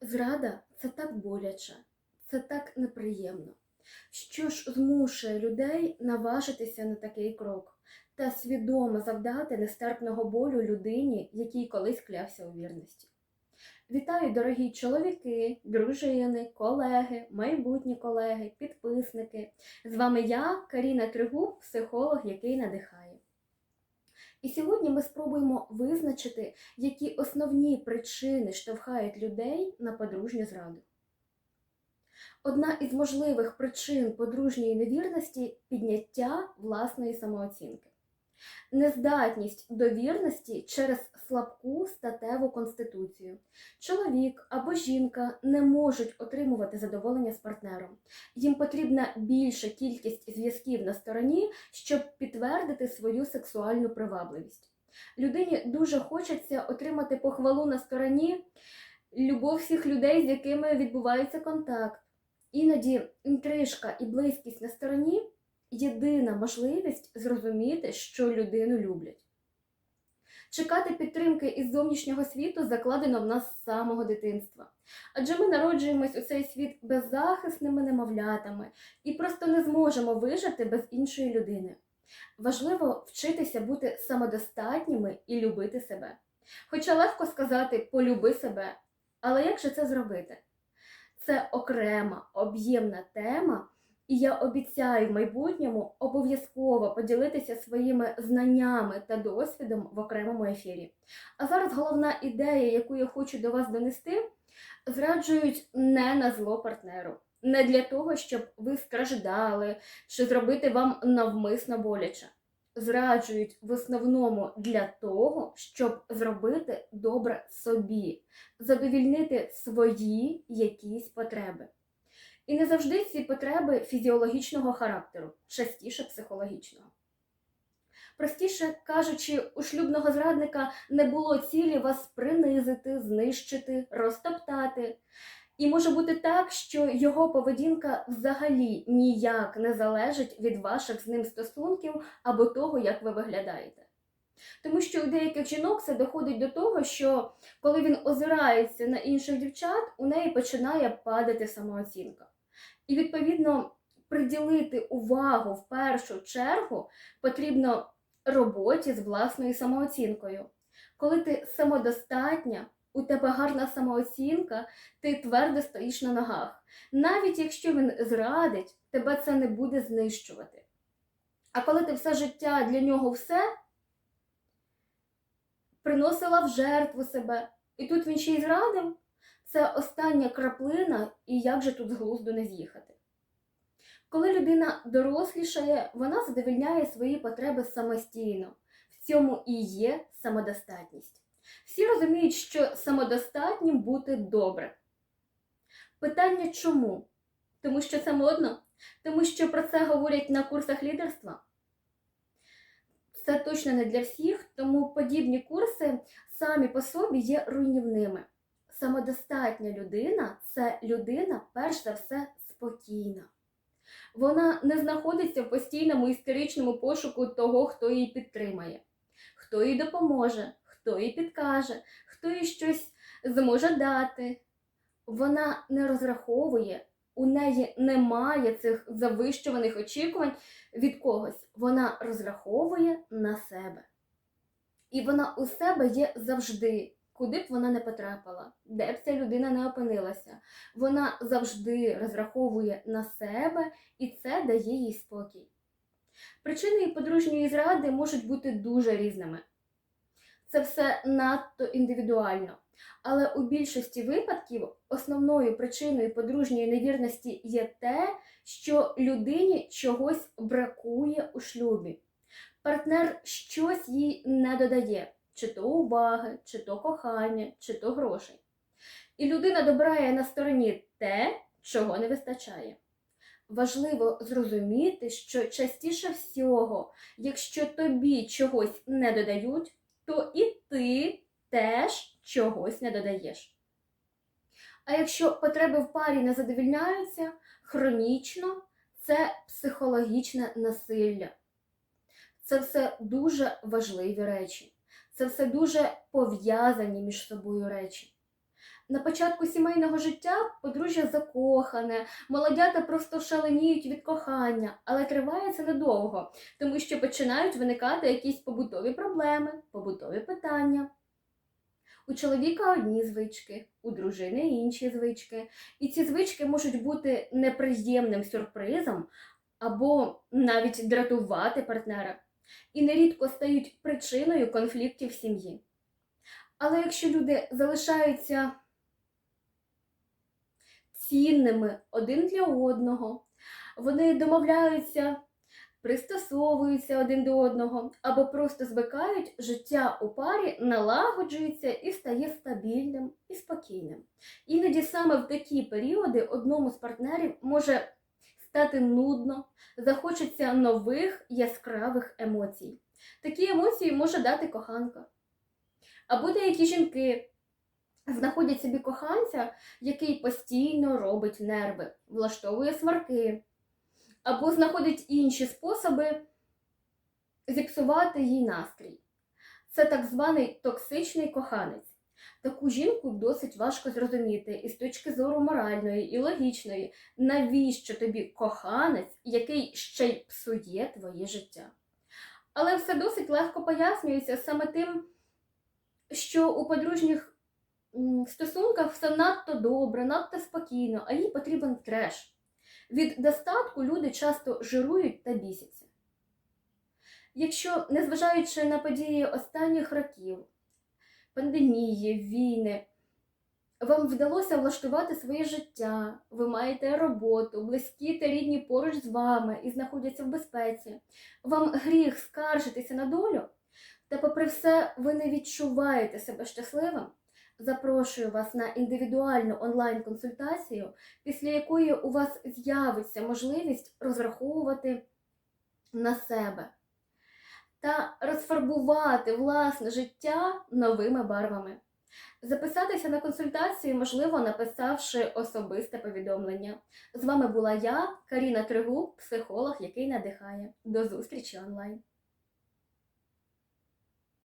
Зрада це так боляче, це так неприємно. Що ж змушує людей наважитися на такий крок та свідомо завдати нестерпного болю людині, якій колись клявся у вірності? Вітаю, дорогі чоловіки, дружини, колеги, майбутні колеги, підписники. З вами я, Каріна Тригуб, психолог, який надихає. І сьогодні ми спробуємо визначити, які основні причини штовхають людей на подружню зраду. Одна із можливих причин подружньої невірності підняття власної самооцінки. Нездатність до вірності через слабку статеву конституцію. Чоловік або жінка не можуть отримувати задоволення з партнером. Їм потрібна більша кількість зв'язків на стороні, щоб підтвердити свою сексуальну привабливість. Людині дуже хочеться отримати похвалу на стороні, любов всіх людей, з якими відбувається контакт. Іноді інтрижка і близькість на стороні єдина можливість зрозуміти, що людину люблять. Чекати підтримки із зовнішнього світу закладено в нас з самого дитинства. Адже ми народжуємось у цей світ беззахисними немовлятами і просто не зможемо вижити без іншої людини. Важливо вчитися бути самодостатніми і любити себе. Хоча легко сказати полюби себе, але як же це зробити? Це окрема об'ємна тема, і я обіцяю в майбутньому обов'язково поділитися своїми знаннями та досвідом в окремому ефірі. А зараз головна ідея, яку я хочу до вас донести, зраджують не на зло партнеру. Не для того, щоб ви страждали чи зробити вам навмисно боляче. Зраджують в основному для того, щоб зробити добре собі, задовільнити свої якісь потреби. І не завжди ці потреби фізіологічного характеру, частіше психологічного. Простіше кажучи, у шлюбного зрадника не було цілі вас принизити, знищити, розтоптати. І може бути так, що його поведінка взагалі ніяк не залежить від ваших з ним стосунків або того, як ви виглядаєте. Тому що у деяких жінок це доходить до того, що коли він озирається на інших дівчат, у неї починає падати самооцінка. І, відповідно, приділити увагу в першу чергу потрібно роботі з власною самооцінкою. Коли ти самодостатня, у тебе гарна самооцінка, ти твердо стоїш на ногах. Навіть якщо він зрадить, тебе це не буде знищувати. А коли ти все життя для нього все приносила в жертву себе, і тут він ще й зрадив, це остання краплина, і як же тут з глузду не з'їхати. Коли людина дорослішає, вона задовільняє свої потреби самостійно. В цьому і є самодостатність. Всі розуміють, що самодостатнім бути добре. Питання чому? Тому що це модно? Тому що про це говорять на курсах лідерства? Це точно не для всіх, тому подібні курси самі по собі є руйнівними. Самодостатня людина це людина, перш за все, спокійна. Вона не знаходиться в постійному істеричному пошуку того, хто її підтримає, хто їй допоможе, хто їй підкаже, хто їй щось зможе дати. Вона не розраховує, у неї немає цих завищуваних очікувань від когось. Вона розраховує на себе. І вона у себе є завжди, куди б вона не потрапила, де б ця людина не опинилася. Вона завжди розраховує на себе, і це дає їй спокій. Причини подружньої зради можуть бути дуже різними. Це все надто індивідуально. Але у більшості випадків основною причиною подружньої невірності є те, що людині чогось бракує у шлюбі. Партнер щось їй не додає, чи то уваги, чи то кохання, чи то грошей. І людина добирає на стороні те, чого не вистачає. Важливо зрозуміти, що частіше всього, якщо тобі чогось не додають, то і ти теж чогось не додаєш. А якщо потреби в парі не задовільняються, хронічно це психологічне насилля. Це все дуже важливі речі. Це все дуже пов'язані між собою речі. На початку сімейного життя подружжя закохане, молодята просто шаленіють від кохання, але триває це недовго, тому що починають виникати якісь побутові проблеми, побутові питання. У чоловіка одні звички, у дружини інші звички. І ці звички можуть бути неприємним сюрпризом або навіть дратувати партнера, і нерідко стають причиною конфліктів в сім'ї. Але якщо люди залишаються цінними один для одного, вони домовляються, пристосовуються один до одного або просто звикають, життя у парі налагоджується і стає стабільним і спокійним. Іноді саме в такі періоди одному з партнерів може стати нудно, захочеться нових яскравих емоцій. Такі емоції може дати коханка. Або деякі жінки знаходять собі коханця, який постійно робить нерви, влаштовує сварки, або знаходить інші способи зіпсувати їй настрій. Це так званий токсичний коханець. Таку жінку досить важко зрозуміти і з точки зору моральної і логічної, навіщо тобі коханець, який ще й псує твоє життя. Але все досить легко пояснюється саме тим, що у подружніх стосунках все надто добре, надто спокійно, а їй потрібен треш. Від достатку люди часто жирують та бісяться. Якщо, незважаючи на події останніх років, пандемії, війни, вам вдалося влаштувати своє життя, ви маєте роботу, близькі та рідні поруч з вами і знаходяться в безпеці, вам гріх скаржитися на долю, та, попри все, ви не відчуваєте себе щасливим. Запрошую вас на індивідуальну онлайн-консультацію, після якої у вас з'явиться можливість розраховувати на себе та розфарбувати власне життя новими барвами. Записатися на консультацію можливо, написавши особисте повідомлення. З вами була я, Каріна Тригуб, психолог, який надихає. До зустрічі онлайн.